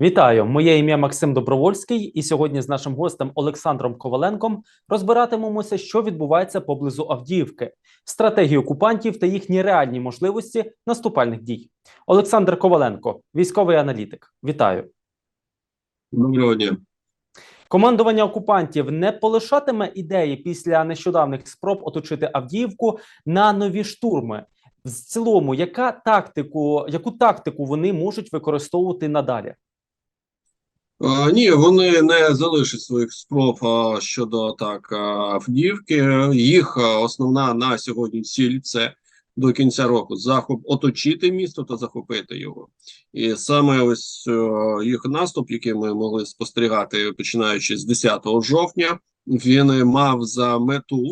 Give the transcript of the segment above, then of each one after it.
Вітаю! Моє ім'я Максим Добровольський, і сьогодні з нашим гостем Олександром Коваленком розбиратимемося, що відбувається поблизу Авдіївки, стратегії окупантів та їхні реальні можливості наступальних дій. Олександр Коваленко, військовий аналітик. Вітаю! Доброго дня. Командування окупантів не полишатиме ідеї після нещодавних спроб оточити Авдіївку на нові штурми. В цілому, яка тактику, яку тактику вони можуть використовувати надалі? А, ні, вони не залишать своїх спроб а, щодо атак а, Авдіївки. Їх основна на сьогодні ціль це до кінця року захоп оточити місто та захопити його. І саме ось їх наступ, який ми могли спостерігати починаючи з 10 жовтня, він мав за мету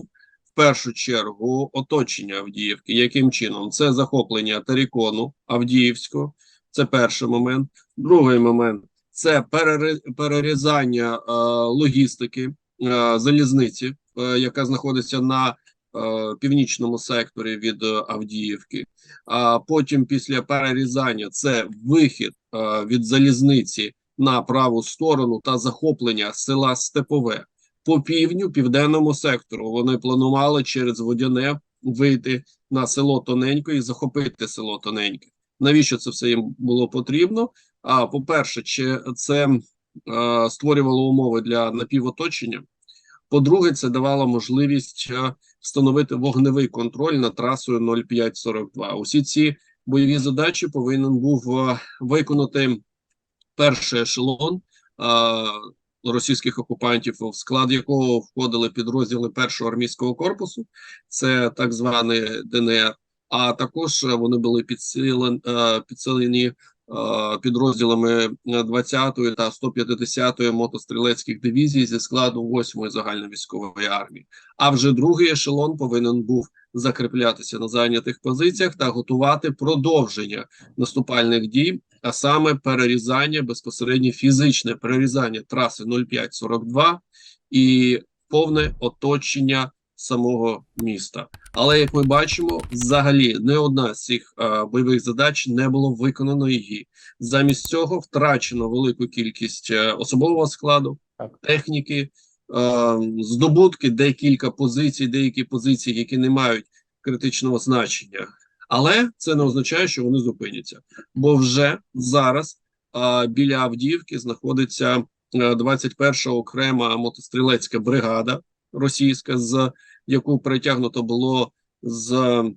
в першу чергу оточення Авдіївки. Яким чином? Це захоплення Терікону Авдіївського. Це перший момент. Другий момент це перерізання е, логістики е, залізниці, е, яка знаходиться на північному секторі від Авдіївки. А потім, після перерізання, це вихід від залізниці на праву сторону та захоплення села Степове по півдню, південному сектору. Вони планували через Водяне вийти на село Тоненько і захопити село Тоненьке. Навіщо це все їм було потрібно? А по-перше, чи це е, створювало умови для напівоточення? По-друге, це давало можливість встановити вогневий контроль над трасою 0542. Усі ці бойові задачі повинен був виконати перший ешелон е, російських окупантів, в склад якого входили підрозділи першого армійського корпусу, це так званий ДНР. А також вони були підсилені, підсилені підрозділами 20-ї та 150-ї мотострілецьких дивізій зі складу 8-ї загальновійськової армії. А вже другий ешелон повинен був закріплятися на зайнятих позиціях та готувати продовження наступальних дій, а саме перерізання безпосередньо фізичне перерізання траси 0542 і повне оточення самого міста. Але як ми бачимо, взагалі не одна з цих е, бойових задач не було виконано її. Замість цього втрачено велику кількість е, особового складу, Так. техніки, е, здобутки, декілька позицій, деякі позиції, які не мають критичного значення. Але це не означає, що вони зупиняться, бо вже зараз е, біля Авдіївки знаходиться е, 21 окрема мотострілецька бригада російська, з яку притягнуто було з е,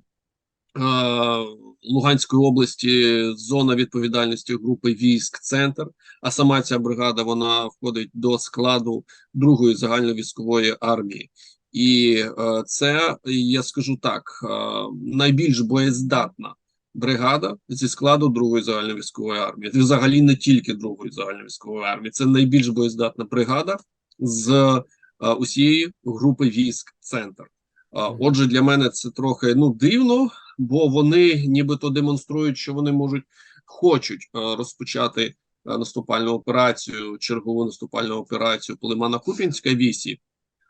Луганської області зона відповідальності групи військ Центр. А сама ця бригада вона входить до складу другої загальновійськової армії. І е, це я скажу так: е, найбільш боєздатна бригада зі складу другої загальновійськової армії. Взагалі не тільки другої загальновійськової армії, це найбільш боєздатна бригада з усієї групи військ Центр. Отже, для мене це трохи ну дивно, бо вони нібито демонструють, що вони можуть хочуть е, розпочати е, наступальну операцію, чергову наступальну операцію по Лимана-Купінська вісі,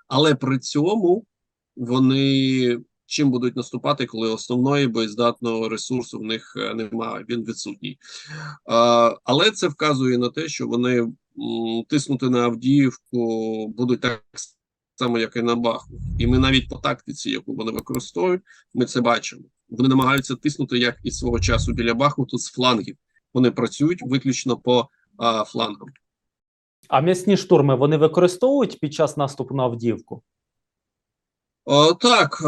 але при цьому вони чим будуть наступати, коли основної боєздатного ресурсу в них е, немає, він відсутній. Але це вказує на те, що вони тиснути на Авдіївку будуть так само, як і на Бахмут. І ми навіть по тактиці, яку вони використовують, ми це бачимо. Вони намагаються тиснути як і свого часу біля Бахмуту з флангів. Вони працюють виключно по а, флангам. А м'ясні штурми вони використовують під час наступу на Авдіївку? О, так,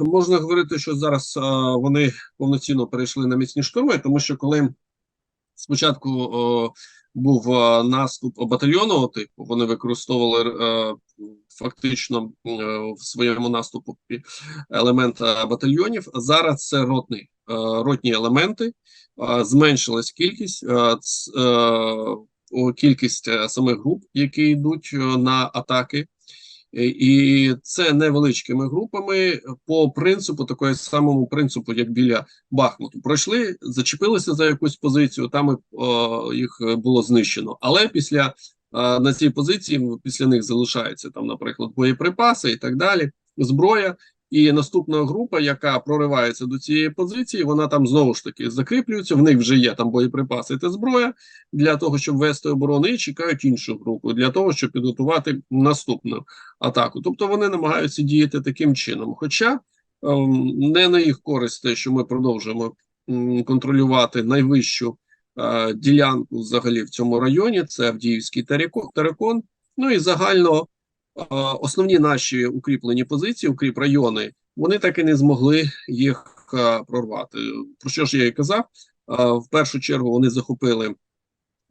можна говорити, що зараз е, вони повноцінно перейшли на міцні штурми, тому що коли спочатку о, був е, наступ батальйонного типу, вони використовували е, фактично е, в своєму наступу елемент е, батальйонів. Зараз це ротний, е, ротні елементи, е, зменшилась кількість, е, е, кількість е, самих груп, які йдуть на атаки. Е, І це невеличкими групами по принципу, такої самому принципу, як біля Бахмуту. Пройшли, зачепилися за якусь позицію, там о, їх було знищено. Але після о, на цій позиції після них залишаються там, наприклад, боєприпаси і так далі, зброя. І наступна група, яка проривається до цієї позиції, вона там знову ж таки закріплюється. В них вже є там боєприпаси та зброя для того, щоб вести оборону, і чекають іншу групу для того, щоб підготувати наступну атаку. Тобто вони намагаються діяти таким чином. Хоча ем, не на їх користь те, що ми продовжуємо контролювати найвищу е, ділянку взагалі в цьому районі. Це Авдіївський терикон. Ну і загально основні наші укріплені позиції, укріп райони, вони так і не змогли їх прорвати. Про що ж я і казав? В першу чергу вони захопили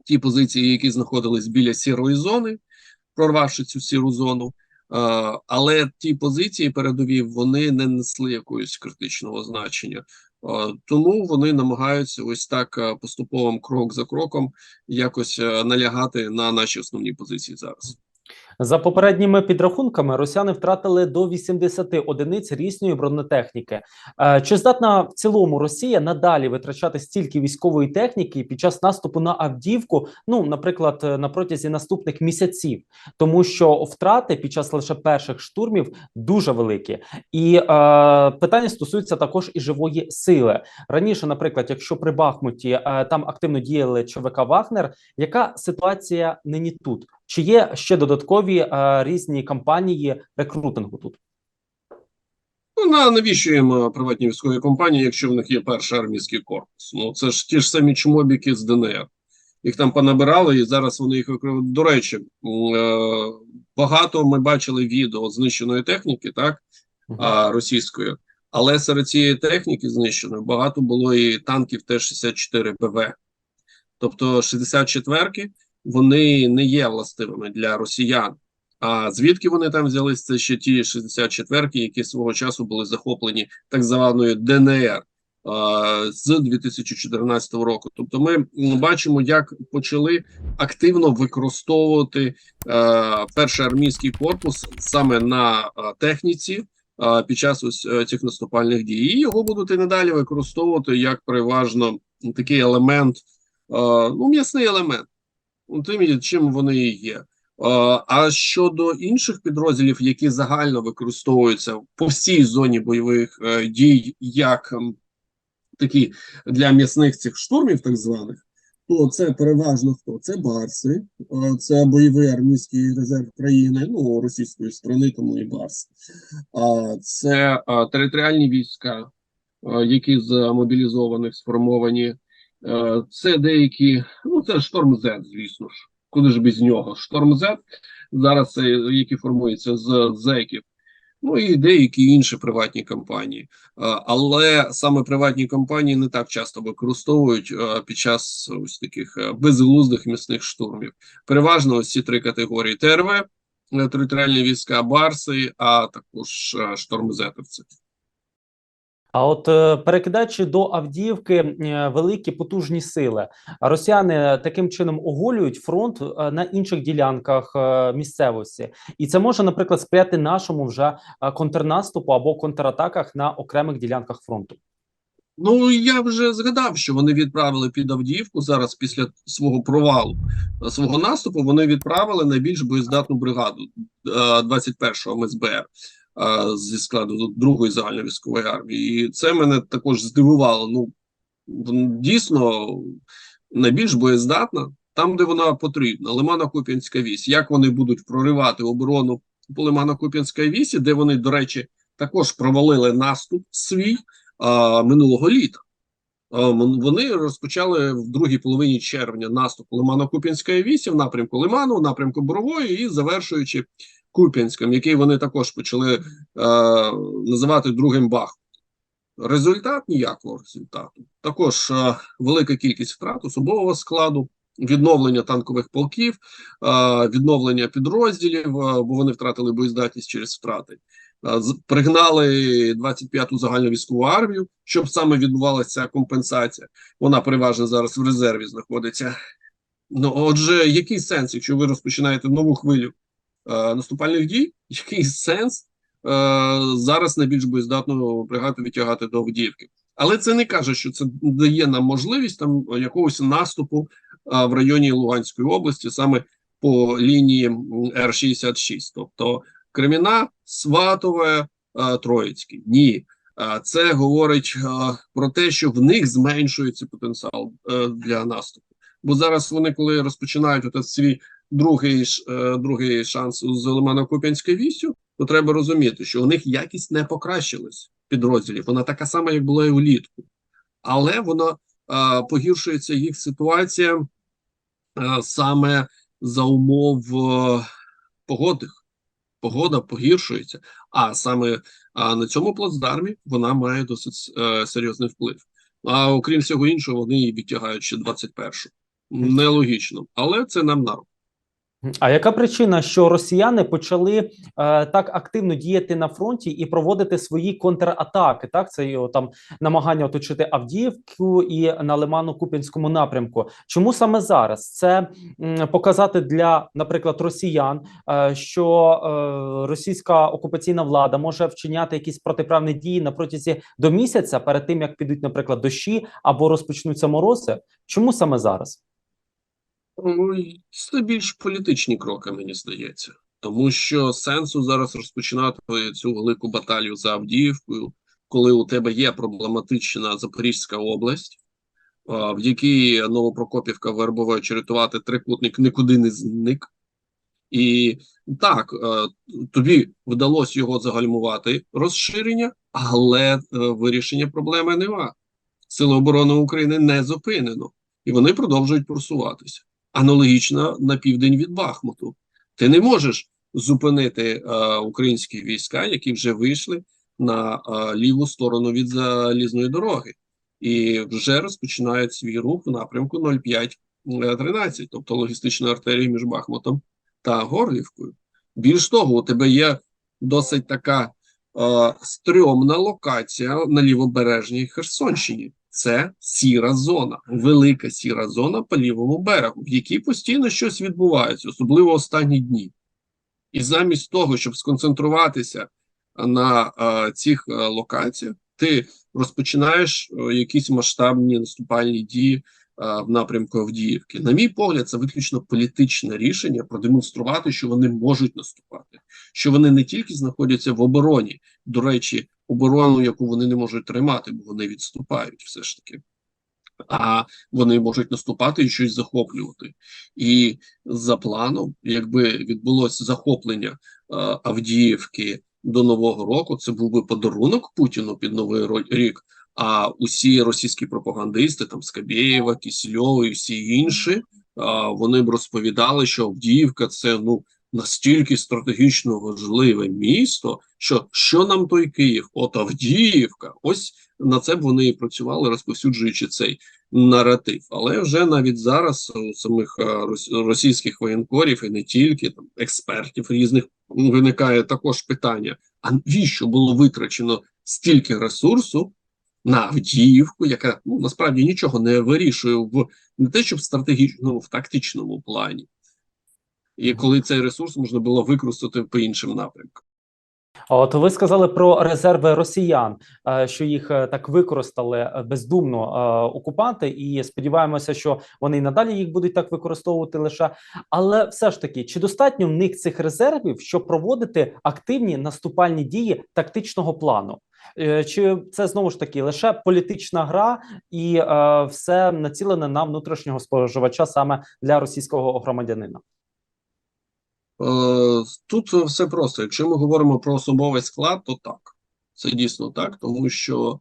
ті позиції, які знаходились біля сірої зони, прорвавши цю сіру зону. Але ті позиції передові вони не несли якогось критичного значення. Тому вони намагаються ось так поступовим крок за кроком якось налягати на наші основні позиції зараз. За попередніми підрахунками, росіяни втратили до 80 одиниць різної бронетехніки. Е, Чи здатна в цілому Росія надалі витрачати стільки військової техніки під час наступу на Авдіївку? Ну, наприклад, е, на протязі наступних місяців, тому що втрати під час лише перших штурмів дуже великі, і е, питання стосуються також і живої сили. Раніше, наприклад, якщо при Бахмуті е, там активно діяли ЧВК Вагнер, яка ситуація нині тут? Чи є ще додаткові е, різні кампанії рекрутингу тут? Ну, на навіщо їм приватні військові компанії, якщо в них є перший армійський корпус? Ну це ж ті ж самі чмобіки з ДНР. Їх там понабирали, і зараз вони їх викривають. До речі, е, багато ми бачили відео знищеної техніки, так російської, але серед цієї техніки знищеної багато було і танків Т-64 БВ. Тобто 64-ки вони не є властивими для росіян. А звідки вони там взялись? Це ще ті 64-ки, які свого часу були захоплені так званою ДНР з 2014 року. Тобто, ми бачимо, як почали активно використовувати перший армійський корпус саме на техніці під час ось е, цих наступальних дій. І його будуть і надалі використовувати як переважно такий елемент, ну м'ясний елемент. Тим, чим вони і є. А щодо інших підрозділів, які загально використовуються по всій зоні бойових е, дій, як такі для м'ясних цих штурмів, так званих, то це переважно хто? Це Барси, це бойовий армійський резерв країни, ну російської сторони, тому і Барс. Це територіальні війська, які з мобілізованих сформовані. Е, Це деякі, ну це Шторм Z, звісно ж. Куди ж без нього? Шторм Z зараз, які формуються з зеків, ну і деякі інші приватні компанії. Е, Але саме приватні компанії не так часто використовують е, під час ось таких безглуздих місних штурмів. Переважно ось ці три категорії: ТРВ, територіальні війська, Барси, а також е, штормзетовці. А от е, перекидаючи до Авдіївки е, великі потужні сили, росіяни таким чином оголюють фронт е, на інших ділянках е, місцевості, і це може, наприклад, сприяти нашому вже е, контрнаступу або контратаках на окремих ділянках фронту. Ну я вже згадав, що вони відправили під Авдіївку зараз після свого провалу е, свого наступу. Вони відправили найбільш боєздатну бригаду е, 21-го МСБР е, зі складу другої загальновійськової армії. І це мене також здивувало. Ну дійсно найбільш боєздатна там, де вона потрібна. Лимано-Куп'янська вісь. Як вони будуть проривати оборону по Лимано-Куп'янській вісі, де вони, до речі, також провалили наступ свій а, минулого літа. Вони розпочали в другій половині червня наступ Лимано-Куп'янської вісі в напрямку Лиману, в напрямку Борової і завершуючи Куп'янськом, який вони також почали е, називати другим Бахмутом. Результат ніякого результату. Також е, велика кількість втрат особового складу, відновлення танкових полків, е, відновлення підрозділів, е, бо вони втратили боєздатність через втрати. Е, Пригнали 25-ту загальновійськову армію, щоб саме відбувалася компенсація. Вона переважно зараз в резерві знаходиться. Ну, отже, який сенс, якщо ви розпочинаєте нову хвилю наступальних дій? Який сенс е, зараз найбільш боєздатну бригаду відтягати до Авдіївки? Але це не каже, що це дає нам можливість там якогось наступу е, в районі Луганської області, саме по лінії Р-66. Тобто Креміна, Сватове, е, Троїцький. Ні. Е, Це говорить е, про те, що в них зменшується потенціал е, для наступу. Бо зараз вони, коли розпочинають свій другий, е, другий шанс з Лимано-Куп'янською вістю, то треба розуміти, що у них якість не покращилась підрозділів. Вона така сама, як була і влітку. Але вона е, погіршується їх ситуація е, саме за умов е, погодних. Погода погіршується, а саме а на цьому плацдармі вона має досить е, серйозний вплив. А окрім всього іншого, вони її відтягають ще 21-му. Нелогічно, але це нам на руку. А яка причина, що росіяни почали е, так активно діяти на фронті і проводити свої контратаки? Так, це його там намагання оточити Авдіївку і на Лимано-Куп'янському напрямку. Чому саме зараз? Це м, показати для, наприклад, росіян, е, що е, російська окупаційна влада може вчиняти якісь протиправні дії на протязі до місяця перед тим, як підуть, наприклад, дощі або розпочнуться морози. Чому саме зараз? Це більш політичні кроки, мені здається, тому що сенсу зараз розпочинати цю велику баталію за Авдіївкою, коли у тебе є проблематична Запорізька область, в якій Новопрокопівка вербове черетувати трикутник нікуди не зник. І так, е, тобі вдалося його загальмувати розширення, але е, вирішення проблеми нема. Сили оборони України не зупинено, і вони продовжують просуватися. Аналогічно на південь від Бахмуту. Ти не можеш зупинити е, українські війська, які вже вийшли на е, ліву сторону від залізної дороги, і вже розпочинають свій рух в напрямку 05-13, тобто логістичної артерії між Бахмутом та Горлівкою. Більш того, у тебе є досить така е, стрьомна локація на лівобережній Херсонщині. Це сіра зона, велика сіра зона по лівому берегу, в якій постійно щось відбувається, особливо останні дні. І замість того, щоб сконцентруватися на е, цих е, локаціях, ти розпочинаєш е, якісь масштабні наступальні дії в напрямку Авдіївки. На мій погляд, це виключно політичне рішення продемонструвати, що вони можуть наступати, що вони не тільки знаходяться в обороні, до речі, оборону, яку вони не можуть тримати, бо вони відступають все ж таки. А вони можуть наступати і щось захоплювати. І за планом, якби відбулося захоплення е, Авдіївки до Нового року, це був би подарунок Путіну під Новий рік. А усі російські пропагандисти, там Скабєєва, Кісельов і всі інші, а, вони б розповідали, що Авдіївка це ну настільки стратегічно важливе місто, що що нам той Київ? От Авдіївка, ось на це б вони і працювали, розповсюджуючи цей наратив. Але вже навіть зараз у самих рос- російських воєнкорів і не тільки там експертів різних виникає також питання: а навіщо було витрачено стільки ресурсу? На Авдіївку, яка ну насправді нічого не вирішує в не те, щоб в стратегічному, в тактичному плані, і коли цей ресурс можна було використати по іншим напрямкам. От ви сказали про резерви росіян, е, що їх е, так використали е, бездумно окупанти, і сподіваємося, що вони і надалі їх будуть так використовувати лише. Але все ж таки, чи достатньо в них цих резервів, щоб проводити активні наступальні дії тактичного плану? Е, Чи це знову ж таки лише політична гра і е, все націлене на внутрішнього споживача саме для російського громадянина? Е, Тут все просто. Якщо ми говоримо про особовий склад, то так, це дійсно так, тому що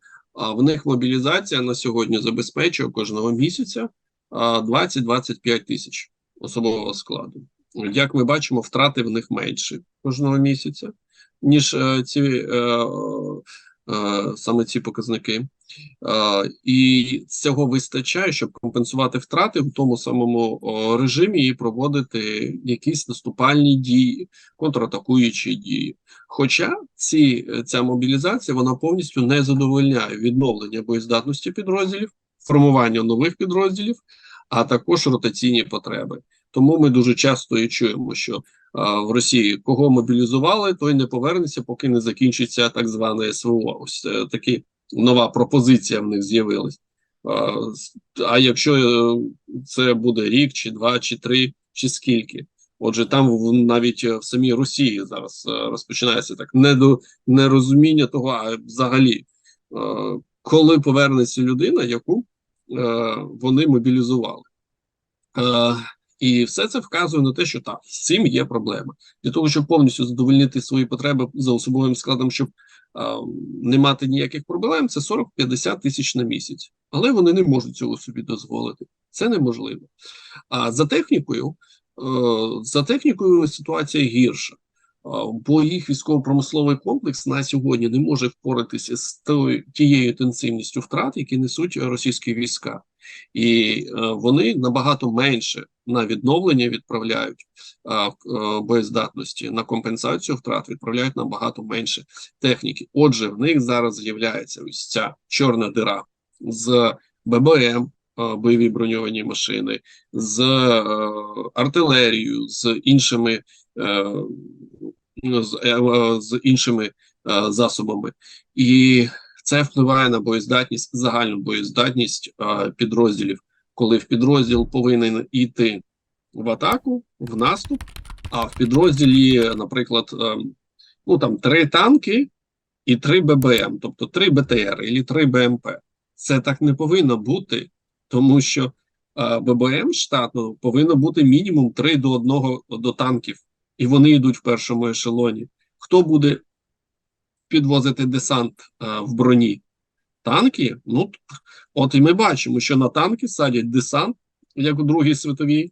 в них мобілізація на сьогодні забезпечує кожного місяця а, 20-25 тисяч особового складу. Як ми бачимо, втрати в них менші кожного місяця, ніж е, ці саме ці показники. Е, і цього вистачає, щоб компенсувати втрати в тому самому режимі і проводити якісь наступальні дії, контратакуючі дії. Хоча ці, ця мобілізація вона повністю не задовольняє відновлення боєздатності підрозділів, формування нових підрозділів, а також ротаційні потреби. Тому ми дуже часто і чуємо, що в Росії кого мобілізували, той не повернеться, поки не закінчиться так зване СВО. Ось е, такі нова пропозиція в них з'явилась. А, якщо е, це буде рік, чи два, чи три, чи скільки? Отже, там навіть е, в самій Росії зараз е, розпочинається так нерозуміння того, а взагалі, е, коли повернеться людина, яку е, вони мобілізували. І все це вказує на те, що так, з цим є проблема. Для того, щоб повністю задовольнити свої потреби за особовим складом, щоб е, не мати ніяких проблем, це 40-50 тисяч на місяць. Але вони не можуть цього собі дозволити. Це неможливо. А за технікою, е, за технікою ситуація гірша. Бо їх військово-промисловий комплекс на сьогодні не може впоратися з тією інтенсивністю втрат, які несуть російські війська, і е, вони набагато менше на відновлення відправляють е, боєздатності, на компенсацію втрат відправляють набагато менше техніки. Отже, в них зараз з'являється ось ця чорна дира з ББМ, бойові броньовані машини, з е, артилерією, з іншими. е, ну, е, з іншими засобами, і це впливає на боєздатність, загальну боєздатність підрозділів, коли в підрозділ повинен йти в атаку, в наступ, а в підрозділі, наприклад, ну там три танки і три ББМ, тобто три БТР і три БМП. Це так не повинно бути, тому що е, ББМ штатно повинно бути мінімум 3 до 1 до танків і вони йдуть в першому ешелоні. Хто буде підвозити десант е, в броні? Танки? Ну, от і ми бачимо, що на танки садять десант, як у Другій світовій, е,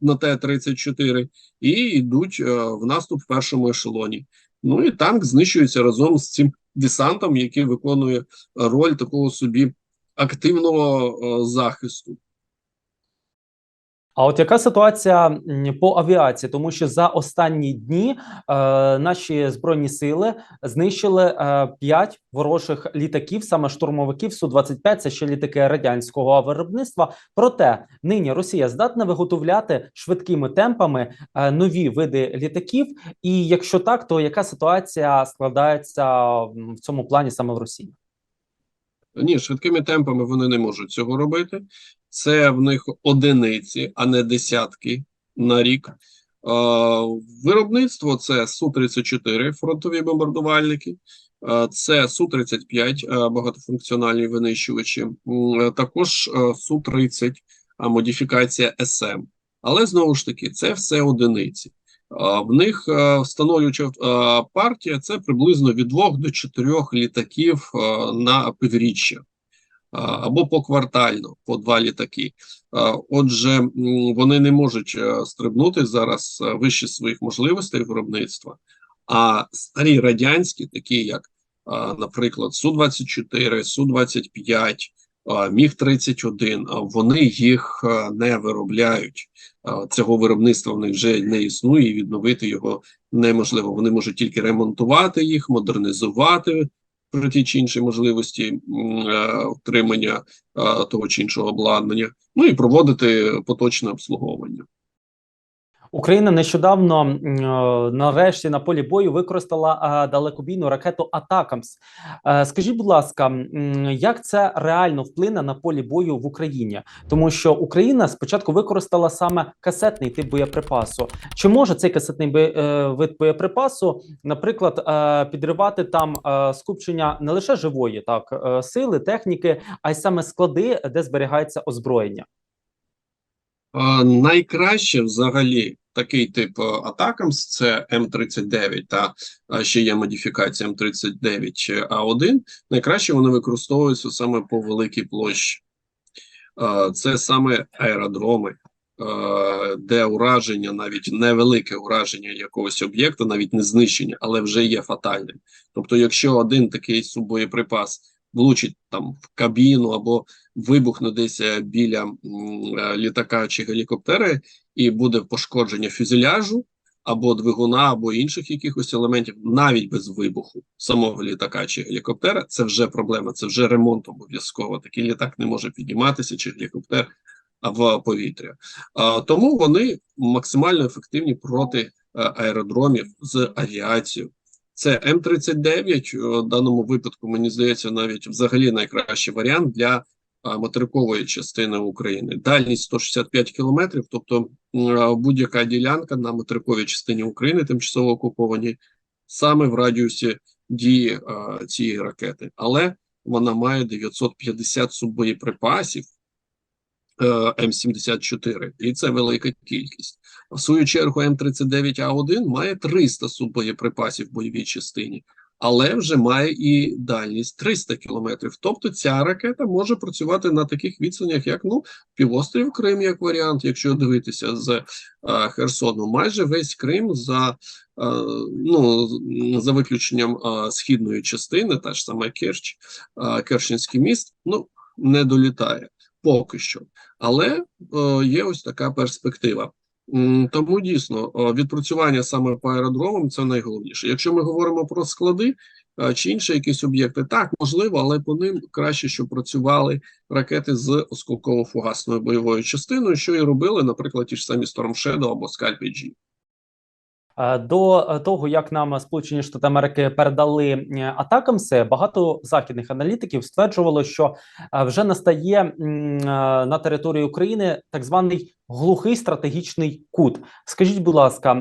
на Т-34, і йдуть е, в наступ в першому ешелоні. Ну і танк знищується разом з цим десантом, який виконує роль такого собі активного е, захисту. А от яка ситуація по авіації? Тому що за останні дні е, наші збройні сили знищили е, ворожих літаків, саме штурмовиків су 25 Це ще літаки радянського виробництва. Проте нині Росія здатна виготовляти швидкими темпами е, нові види літаків. І якщо так, то яка ситуація складається в цьому плані саме в Росії? Ні, швидкими темпами вони не можуть цього робити. Це в них одиниці, а не десятки на рік. Виробництво це Су-34 фронтові бомбардувальники, це Су-35 е, багатофункціональні винищувачі, е, також е, Су-30 а модифікація СМ. Але знову ж таки, це все одиниці. Е, в них е, встановлююча е, партія це приблизно від двох до чотирьох літаків на півріччя або поквартально по два літаки. Отже, вони не можуть стрибнути зараз вище своїх можливостей виробництва. А старі радянські, такі як, наприклад, Су 24 Су 25 Міг 31 вони їх не виробляють. Цього виробництва в них вже не існує, і відновити його неможливо. Вони можуть тільки ремонтувати їх, модернізувати про ті чи інші можливості отримання е, того чи іншого обладнання, ну і проводити поточне обслуговування. Україна нещодавно е, нарешті на полі бою використала е, далекобійну ракету Атакамс. Е, Скажіть, будь ласка, як це реально вплине на полі бою в Україні? Тому що Україна спочатку використала саме касетний тип боєприпасу. Чи може цей касетний вид боєприпасу, наприклад, підривати там скупчення не лише живої так сили, техніки, а й саме склади, де зберігається озброєння? Найкраще взагалі такий тип е, Атакамс це М39, та е, ще є модифікація М39 А1. Найкраще вони використовуються саме по великій площі. Е, Це саме аеродроми, де ураження, навіть невелике ураження якогось об'єкта, навіть не знищення, але вже є фатальним. Тобто, якщо один такий субоєприпас влучить там в кабіну або вибухне десь біля літака чи гелікоптера, і буде пошкодження фюзеляжу або двигуна, або інших якихось елементів, навіть без вибуху самого літака чи гелікоптера, це вже проблема, це вже ремонт обов'язково. Такий літак не може підніматися чи гелікоптер в повітря. Тому вони максимально ефективні проти е, аеродромів з авіацією. Це М39 у даному випадку, мені здається, навіть взагалі найкращий варіант для материкової частини України. Дальність 165 кілометрів, тобто будь-яка ділянка на материковій частині України, тимчасово окупованій, саме в радіусі дії а, цієї ракети. Але вона має 950 суббоєприпасів е, М74, і це велика кількість. В свою чергу М39А1 має 300 суббоєприпасів в бойовій частині, але вже має і дальність 300 кілометрів. Тобто ця ракета може працювати на таких відстанях, як ну півострів Крим, як варіант, якщо дивитися з е, Херсону, майже весь Крим за е, ну за виключенням е, східної частини, та ж сама Керч, е, Керченський міст, ну не долітає поки що. Але е, є ось така перспектива. Тому дійсно відпрацювання саме по аеродромам це найголовніше. Якщо ми говоримо про склади чи інші якісь об'єкти, так можливо, але по ним краще, щоб працювали ракети з осколково-фугасною бойовою частиною, що і робили, наприклад, ті ж самі Storm Shadow або Scalp G. Е, До е, того, як нам Сполучені Штати Америки передали атакамси, багато західних аналітиків стверджувало, що е, вже настає на території України так званий глухий стратегічний кут. Скажіть, будь ласка,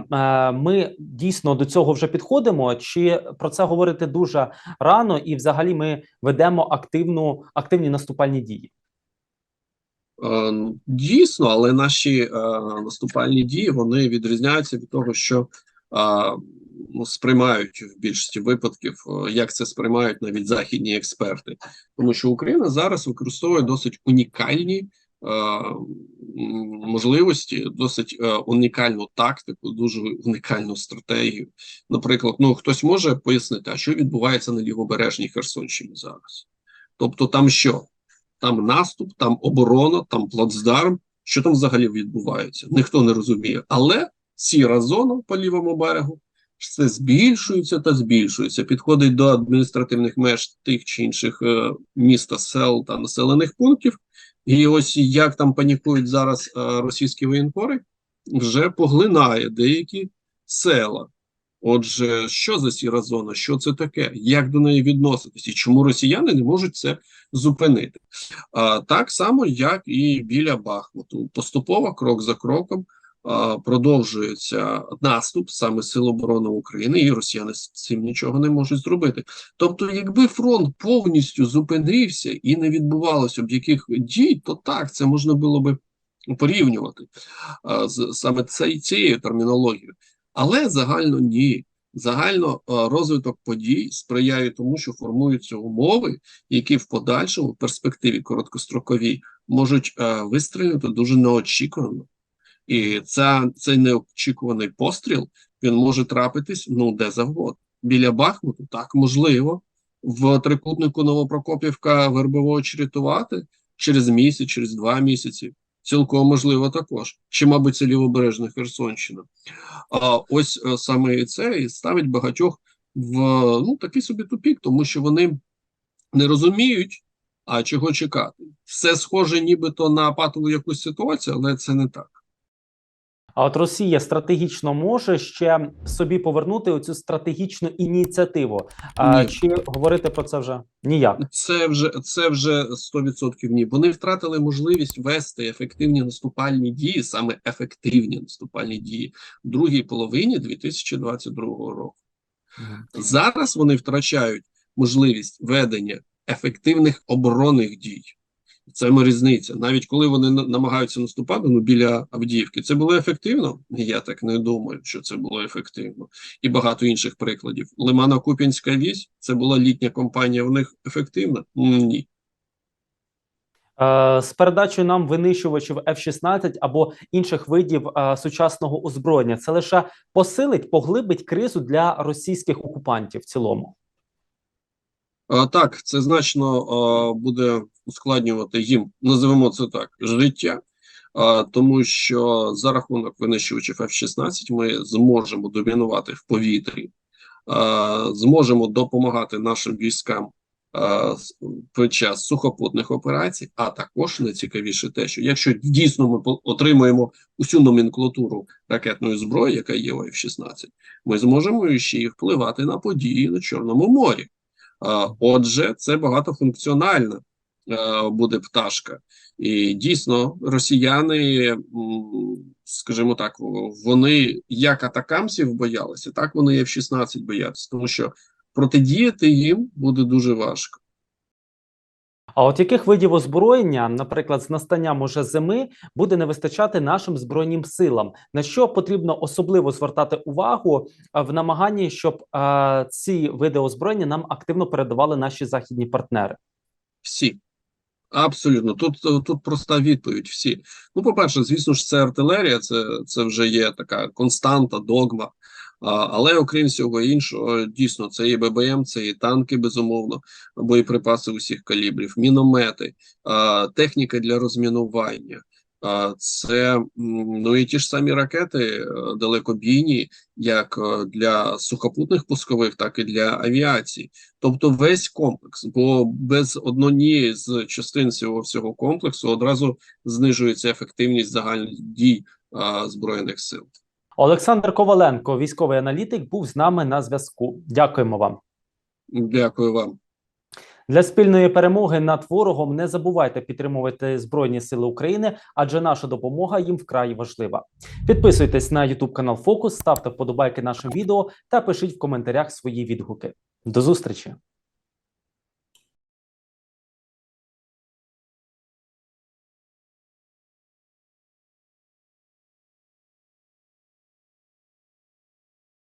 ми дійсно до цього вже підходимо? Чи про це говорити дуже рано, і взагалі ми ведемо активну активні наступальні дії? Е, Дійсно, але наші е, наступальні дії вони відрізняються від того, що е, ну, сприймають в більшості випадків, як це сприймають навіть західні експерти, тому що Україна зараз використовує досить унікальні можливості, досить унікальну тактику, дуже унікальну стратегію. Наприклад, ну хтось може пояснити, а що відбувається на лівобережній Херсонщині зараз? Тобто, там що? Там наступ, там оборона, там плацдарм. Що там взагалі відбувається? Ніхто не розуміє. Але сіра зона по лівому берегу все збільшується та збільшується. Підходить до адміністративних меж тих чи інших е, міст, сел та населених пунктів. І ось як там панікують зараз е, російські воєнкори, вже поглинає деякі села. Отже, що за сіра зона? Що це таке? Як до неї відноситись? І чому росіяни не можуть це зупинити? А, так само, як і біля Бахмуту. Поступово, крок за кроком, а, продовжується наступ саме Сил оборони України, і росіяни з цим нічого не можуть зробити. Тобто, якби фронт повністю зупинився і не відбувалося б яких дій, то так це можна було би порівнювати а, з саме цей, цією термінологією. Але загально ні. Загально е, розвиток подій сприяє тому, що формуються умови, які в подальшому в перспективі короткостроковій можуть е, вистрілити дуже неочікувано. І ця, цей неочікуваний постріл він може трапитись ну де завгодно. Біля Бахмуту так можливо. В трикутнику Новопрокопівка Вербового чрятувати через місяць, через два місяці. Цілком можливо також. Чи, мабуть, це лівобережна Херсонщина. А ось е, саме і це і ставить багатьох в ну такий собі тупік, тому що вони не розуміють, а чого чекати. Все схоже, нібито на патову якусь ситуацію, але це не так. А от Росія стратегічно може ще собі повернути оцю стратегічну ініціативу. А, чи говорити про це вже ніяк? Це вже це вже 100% ні. Вони втратили можливість вести ефективні наступальні дії, саме ефективні наступальні дії в другій половині 2022 року. Зараз вони втрачають можливість ведення ефективних оборонних дій. Це ми різниця. Навіть коли вони намагаються наступати ну, біля Авдіївки, це було ефективно? Я так не думаю, що це було ефективно. І багато інших прикладів. Лимано-Куп'янська вісь це була літня кампанія. В них ефективна? Ні. Е, з передачею нам винищувачів F-16 або інших видів е, сучасного озброєння це лише посилить, поглибить кризу для російських окупантів в цілому. Так, це значно буде ускладнювати їм, називемо це так, життя. Тому що за рахунок винищувачів F-16 ми зможемо домінувати в повітрі, зможемо допомагати нашим військам під час сухопутних операцій. А також найцікавіше те, що якщо дійсно ми отримаємо усю номенклатуру ракетної зброї, яка є у F-16, ми зможемо ще й впливати на події на Чорному морі. Отже, це багатофункціональна е, буде пташка. І дійсно, росіяни, скажімо так, вони як атакамців боялися, так вони і F-16 бояться, тому що протидіяти їм буде дуже важко. А от яких видів озброєння, наприклад, з настанням уже зими, буде не вистачати нашим збройним силам? На що потрібно особливо звертати увагу в намаганні, щоб а, ці види озброєння нам активно передавали наші західні партнери? Всі. Абсолютно, тут, тут проста відповідь. Всі. Ну, по-перше, звісно ж, це артилерія, це, це вже є така константа, догма. Але окрім всього іншого, дійсно, це і ББМ, це і танки, безумовно, боєприпаси усіх калібрів, міномети, техніка для розмінування. Це ну і ті ж самі ракети е, далекобійні, як е, для сухопутних пускових, так і для авіації. Тобто весь комплекс, бо без однієї з частин цього всього комплексу одразу знижується ефективність загальних дій а, збройних сил. Олександр Коваленко, військовий аналітик, був з нами на зв'язку. Дякуємо вам. Дякую вам. Для спільної перемоги над ворогом не забувайте підтримувати Збройні Сили України, адже наша допомога їм вкрай важлива. Підписуйтесь на YouTube канал Фокус, ставте вподобайки нашим відео та пишіть в коментарях свої відгуки. До зустрічі!